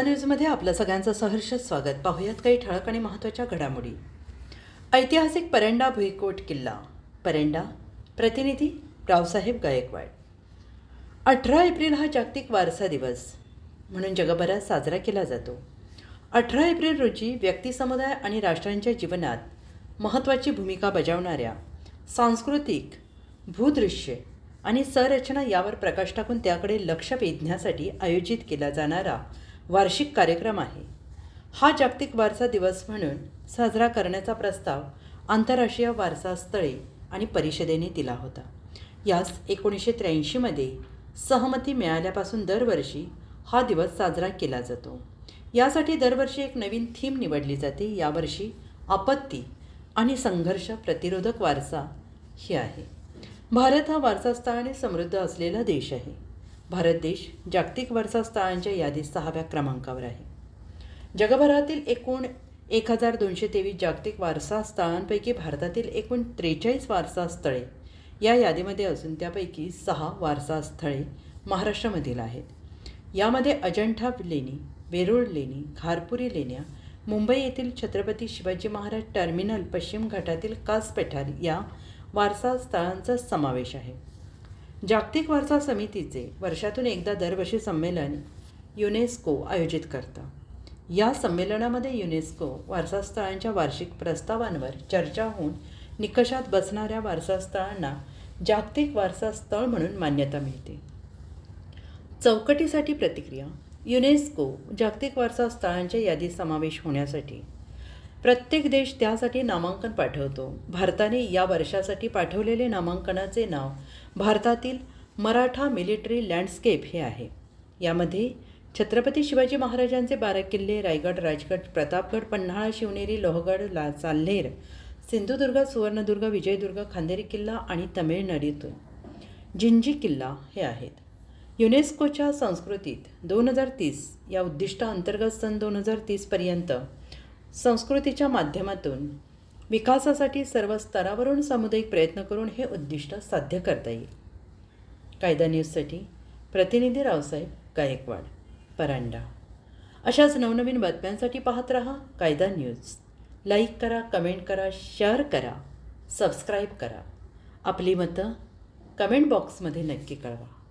न्यूजमध्ये आपलं सगळ्यांचं सहर्ष स्वागत. पाहुयात काही ठळक आणि महत्त्वाच्या घडामोडी. ऐतिहासिक परंडा भुईकोट किल्ला. परंडा प्रतिनिधी रावसाहेब गायकवाड. अठरा एप्रिल हा जागतिक वारसा दिवस. म्हणून जगभरात साजरा केला जातो. अठरा एप्रिल रोजी व्यक्तिसमुदाय आणि राष्ट्रांच्या जीवनात महत्त्वाची भूमिका बजावणाऱ्या सांस्कृतिक भूदृश्य आणि संरचना यावर प्रकाश टाकून त्याकडे लक्ष वेधण्यासाठी आयोजित केला जाणारा वार्षिक कार्यक्रम आहे. हा जागतिक वारसा दिवस म्हणून साजरा करण्याचा प्रस्ताव आंतरराष्ट्रीय वारसा स्थळे आणि परिषदेने दिला होता. यास एकोणीसशे त्र्याऐंशीमध्ये सहमती मिळाल्यापासून दरवर्षी हा दिवस साजरा केला जातो. यासाठी दरवर्षी एक नवीन थीम निवडली जाते. यावर्षी आपत्ती आणि संघर्ष प्रतिरोधक वारसा ही आहे. भारत हा वारसास्थळाने समृद्ध असलेला देश आहे. भारत देश जागतिक वारसास्थळांच्या यादीत सहाव्या क्रमांकावर आहे. जगभरातील एकूण एक हजार दोनशे तेवीस जागतिक वारसास्थळांपैकी भारतातील एकूण त्रेचाळीस वारसास्थळे या यादीमध्ये असून त्यापैकी सहा वारसास्थळे महाराष्ट्रामधील आहेत. यामध्ये अजंठा लेणी वेरूळ लेणी खारपुरी लेण्या मुंबई येथील छत्रपती शिवाजी महाराज टर्मिनल पश्चिम घाटातील कास पठार या वारसा स्थळांचा समावेश आहे. जागतिक वारसा समितीचे वर्षातून एकदा दरवर्षी संमेलन युनेस्को आयोजित करतं. या संमेलनामध्ये युनेस्को वारसास्थळांच्या वार्षिक प्रस्तावांवर चर्चा होऊन निकषात बसणाऱ्या वारसास्थळांना जागतिक वारसास्थळ म्हणून मान्यता मिळते. चौकटीसाठी प्रतिक्रिया युनेस्को जागतिक वारसा स्थळांच्या यादीत समावेश होण्यासाठी प्रत्येक देश त्यासाठी नामांकन पाठवतो. भारताने या वर्षासाठी पाठवलेले नामांकनाचे नाव भारतातील मराठा मिलिटरी लँडस्केप हे आहे. यामध्ये छत्रपती शिवाजी महाराजांचे बारा किल्ले रायगड राजगड प्रतापगड पन्हाळा शिवनेरी लोहगड ला चाल्हेर सिंधुदुर्ग सुवर्णदुर्ग विजयदुर्ग खांदेरी किल्ला आणि तमिळनाडूतून जिंजी किल्ला हे आहेत. युनेस्कोच्या संस्कृतीत दोन हजार तीस या उद्दिष्टाअंतर्गत सन दोन हजार तीसपर्यंत संस्कृतीच्या माध्यमातून विकासासाठी सर्व स्तरावरून सामुदायिक प्रयत्न करून हे उद्दिष्ट साध्य करता येईल. कायदा न्यूजसाठी प्रतिनिधी रावसाहेब गायकवाड परांडा. अशाच नवनवीन बातम्यांसाठी पाहत रहा कायदा न्यूज. लाईक करा कमेंट करा शेअर करा सबस्क्राईब करा. आपली मतं कमेंट बॉक्समध्ये नक्की कळवा.